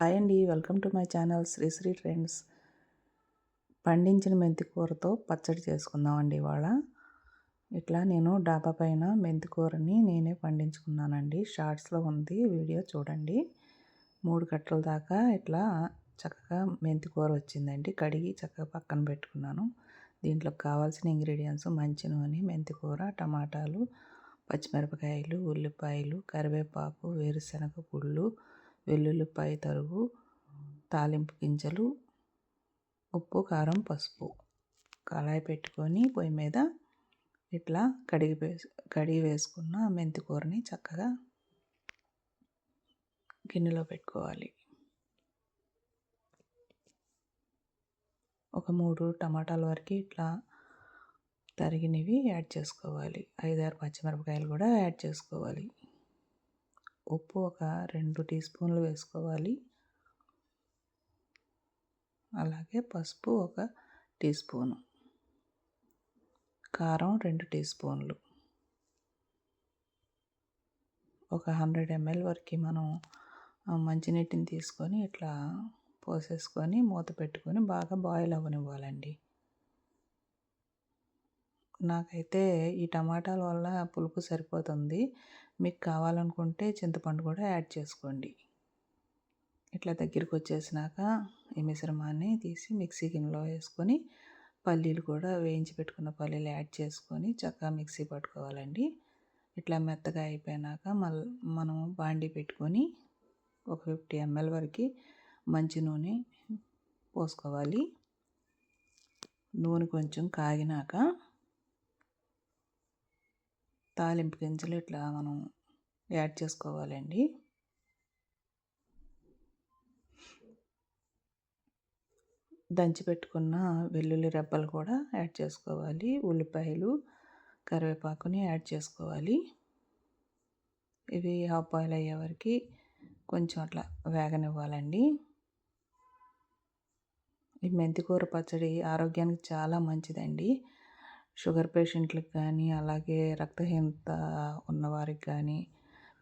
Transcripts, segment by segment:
Hi అండి. Welcome to my channel Srisri trends. పండించిన మెంతికూరతో పచ్చడి చేసుకుందామండి ఇవాళ. ఇట్లా నేను డాబా పైన మెంతికూరని నేనే పండించుకున్నానండి. షార్ట్స్లో ఉంది వీడియో చూడండి. మూడు కట్టల దాకా ఇట్లా చక్కగా మెంతికూర వచ్చిందండి. కడిగి చక్కగా పక్కన పెట్టుకున్నాను. దీంట్లో కావాల్సిన ఇంగ్రీడియంట్స్ మంచి నూనె మెంతికూర టమాటాలు పచ్చిమిరపకాయలు ఉల్లిపాయలు కరివేపాకు వేరుశనగ గుళ్ళు వెల్లుల్లిపాయ తరుగు తాలింపు గింజలు ఉప్పు కారం పసుపు. కళాయి పెట్టుకొని పొయ్యి మీద ఇట్లా కడిగి కడిగి వేసుకున్న మెంతి కూరని చక్కగా గిన్నెలో పెట్టుకోవాలి. ఒక మూడు టమాటాల వరకు ఇట్లా తరిగినవి యాడ్ చేసుకోవాలి. ఐదారు పచ్చిమిరపకాయలు కూడా యాడ్ చేసుకోవాలి. ఉప్పు ఒక రెండు టీ స్పూన్లు వేసుకోవాలి. అలాగే పసుపు ఒక టీ స్పూను. కారం రెండు టీ స్పూన్లు. ఒక హండ్రెడ్ ఎంఎల్ వరకు మనం మంచినీటిని తీసుకొని ఇట్లా పోసేసుకొని మూత పెట్టుకొని బాగా బాయిల్ అవ్వనివ్వాలండి. నాకైతే ఈ టమాటాల వల్ల పులుపు సరిపోతుంది. మీకు కావాలనుకుంటే చింతపండు కూడా యాడ్ చేసుకోండి. ఇట్లా దగ్గరికి వచ్చేసినాక ఈ మిశ్రమాన్ని తీసి మిక్సీ గిన్నెలో వేసుకొని పల్లీలు కూడా వేయించి పెట్టుకున్న పల్లీలు యాడ్ చేసుకొని చక్కగా మిక్సీ పట్టుకోవాలండి. ఇట్లా మెత్తగా అయిపోయినాక మళ్ళీ మనం బాండీ పెట్టుకొని ఒక ఫిఫ్టీ ఎంఎల్ వరకు మంచి నూనె పోసుకోవాలి. నూనె కొంచెం కాగినాక తాలింపు గింజలు ఇట్లా మనం యాడ్ చేసుకోవాలండి. దంచి పెట్టుకున్న వెల్లుల్లి రెబ్బలు కూడా యాడ్ చేసుకోవాలి. ఉల్లిపాయలు కరివేపాకుని యాడ్ చేసుకోవాలి. ఇవి హాఫ్ బాయిల్ అయ్యే వరకు కొంచెం అట్లా వేగనివ్వాలండి. ఈ మెంతికూర పచ్చడి ఆరోగ్యానికి చాలా మంచిదండి. షుగర్ పేషెంట్లకు కానీ అలాగే రక్తహీనత ఉన్నవారికి కానీ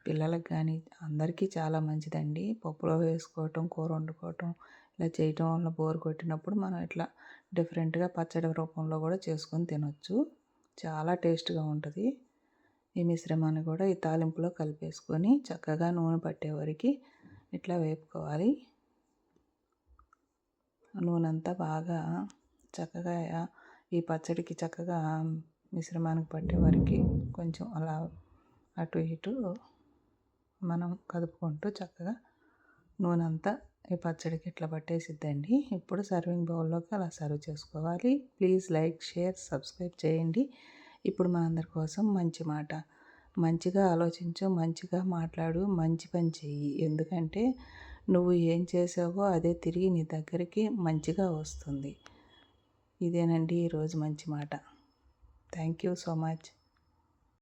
పిల్లలకు కానీ అందరికీ చాలా మంచిదండి. పప్పులో వేసుకోవటం కూర వండుకోవటం ఇలా చేయటం వల్ల బోర్ కొట్టినప్పుడు మనం ఇట్లా డిఫరెంట్గా పచ్చడి రూపంలో కూడా చేసుకొని తినొచ్చు. చాలా టేస్ట్గా ఉంటుంది. ఈ మిశ్రమాన్ని కూడా ఈ తాలింపులో కలిపేసుకొని చక్కగా నూనె పట్టే వరకు ఇట్లా వేపుకోవాలి. నూనె అంతా బాగా చక్కగా ఈ పచ్చడికి చక్కగా మిశ్రమానికి పట్టే వరకు కొంచెం అలా అటు ఇటు మనం కదుపుకుంటూ చక్కగా నూనె అంతా ఈ పచ్చడికి ఇట్లా పట్టేసిద్దండి. ఇప్పుడు సర్వింగ్ బౌల్లోకి అలా సర్వ్ చేసుకోవాలి. ప్లీజ్ లైక్ షేర్ సబ్స్క్రైబ్ చేయండి. ఇప్పుడు మనందరి కోసం మంచి మాట. మంచిగా ఆలోచించు మంచిగా మాట్లాడు మంచి పని చెయ్యి. ఎందుకంటే నువ్వు ఏం చేసావో అదే తిరిగి నీ దగ్గరికి మంచిగా వస్తుంది. ఇదేనండి ఈరోజు మంచి మాట. Thank you so much.